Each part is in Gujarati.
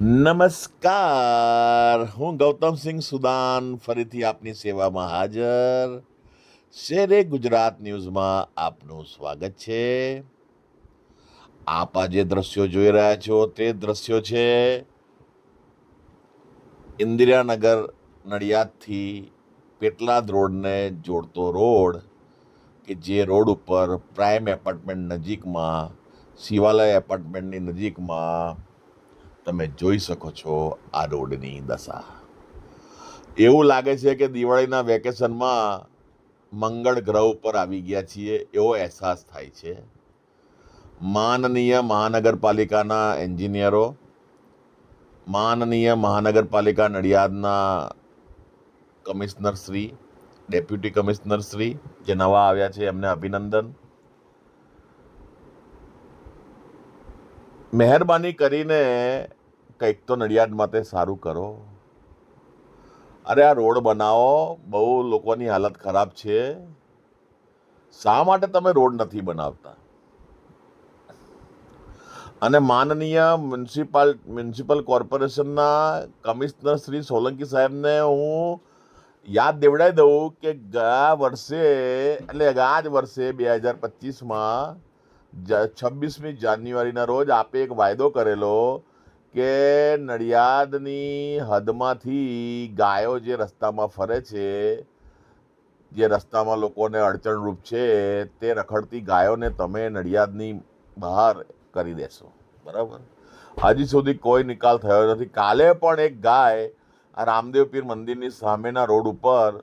નમસ્કાર. હું ગૌતમસિંહ સુદાન, ફરીથી આપની સેવામાં હાજર. શેરે ગુજરાત ન્યૂઝમાં આપનું સ્વાગત છે. આપ જે દ્રશ્યો જોઈ રહ્યા છો તે દ્રશ્યો છે ઇન્દિરાનગર નડિયાદથી પેટલાદ રોડને જોડતો રોડ કે જે રોડ ઉપર પ્રાઇમ એપાર્ટમેન્ટ નજીકમાં, શિવાલય એપાર્ટમેન્ટની નજીકમાં તમે જોઈ શકો છો આ રોડની દશા. એવું લાગે છે કે દિવાળીના વેકેશનમાં મંગળ ગ્રહ ઉપર આવી ગયા છીએ, એવો અહેસાસ થાય છે. માનનીય મહાનગરપાલિકાના એન્જિનિયરો, માનનીય મહાનગરપાલિકા નડિયાદના commissioner Shri deputy commissioner Shri જે નવા આવ્યા છે, એમને અભિનંદન. મહેરબાની કરીને કંઈક તો નડિયાદ માટે સારું કરો. અરે આ રોડ બનાવો, બહુ લોકોની હાલત ખરાબ છે. શા માટે તમે રોડ નથી બનાવતા? અને માનનીય મ્યુનિસિપાલ, મ્યુનિસિપલ કોર્પોરેશનના કમિશનર શ્રી સોલંકી સાહેબને હું યાદ દેવડાવી દઉં કે ગયા વર્ષે, એટલે આ જ વર્ષે બે હજાર પચીસમાં છવ્વીસમી જાન્યુઆરીના રોજ આપે એક વાયદો કરેલો કે નડિયાદની હદમાંથી ગાયો જે રસ્તામાં ફરે છે, જે રસ્તામાં લોકોને અડચણરૂપ છે, તે રખડતી ગાયોને તમે નડિયાદની બહાર કરી દેશો. બરાબર? હજી સુધી કોઈ નિકાલ થયો નથી. કાલે પણ એક ગાય આ રામદેવ પીર મંદિરની સામેના રોડ ઉપર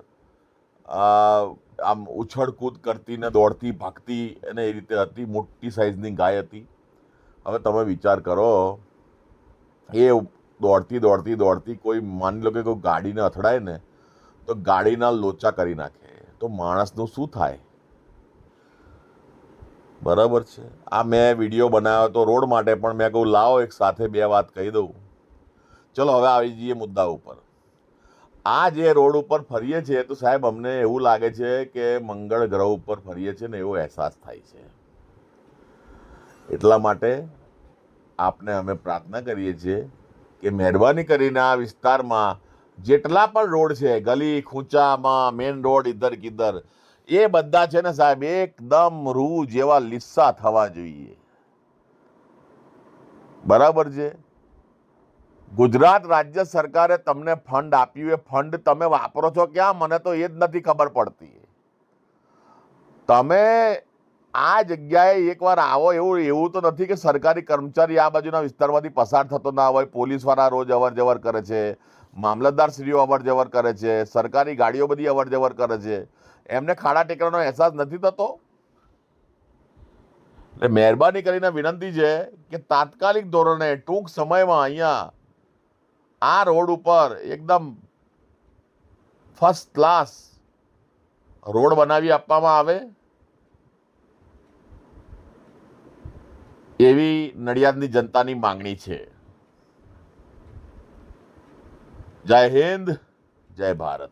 આમ ઉછળકૂદ કરતી ને દોડતી, ભાગતી અને એ રીતે હતી, મોટી સાઇઝની ગાય હતી. હવે તમે વિચાર કરો એ દોડતી દોડતી દોડતી કોઈ માની લો કે કોઈ ગાડીને અથડાય ને, તો ગાડીના લોચા કરી નાખે. તો માણસનું શું થાય? બરાબર છે. આ મેં વીડિયો બનાવ્યો તો રોડ માટે પણ મેં કહું લાવો એક સાથે બે વાત કહી દઉં. ચલો, હવે આવી જઈએ મુદ્દા ઉપર. આ જે રોડ ઉપર ફરીએ છીએ, તો સાહેબ, અમને એવું લાગે છે કે મંગળ ગ્રહ ઉપર ફરીએ છીએ ને એવો અહેસાસ થાય છે. એટલા માટે આપને અમે પ્રાર્થના કરીએ છીએ કે મહેરબાની કરીને આ વિસ્તારમાં જેટલા પણ રોડ છે, ગલી, ખૂંચામાં મેઇન રોડ ઇધર કિધર એ બધા છે ને સાહેબ, એકદમ રૂ જેવા લીસ્સા થવા જોઈએ. બરાબર છે? ગુજરાત રાજ્ય સરકારે તમને ફંડ આપ્યું એ ફંડ તમે વાપરો છો ક્યાં? મને તો એ જ નથી ખબર પડતી. તમે આ જગ્યાએ એકવાર આવો એવું એવું તો નથી કે સરકારી કર્મચારી આ બાજુના વિસ્તારમાંથી પસાર થતો ના હોય, પોલીસવાળા રોજ અવર જવર કરે છે, મામલતદાર શ્રીઓ અવર જવર કરે છે, સરકારી ગાડીઓ બધી અવર જવર કરે છે. એમને ખાડા ટેકરાનો અહેસાસ નથી થતો? એટલે મહેરબાની કરીને વિનંતી છે કે તાત્કાલિક ધોરણે ટૂંક સમયમાં અહીંયા આ રોડ ઉપર એકદમ ફર્સ્ટ ક્લાસ રોડ બનાવી આપવામાં આવે. એવી નડિયાદની જનતાની માંગણી છે. જય હિન્દ જય ભારત.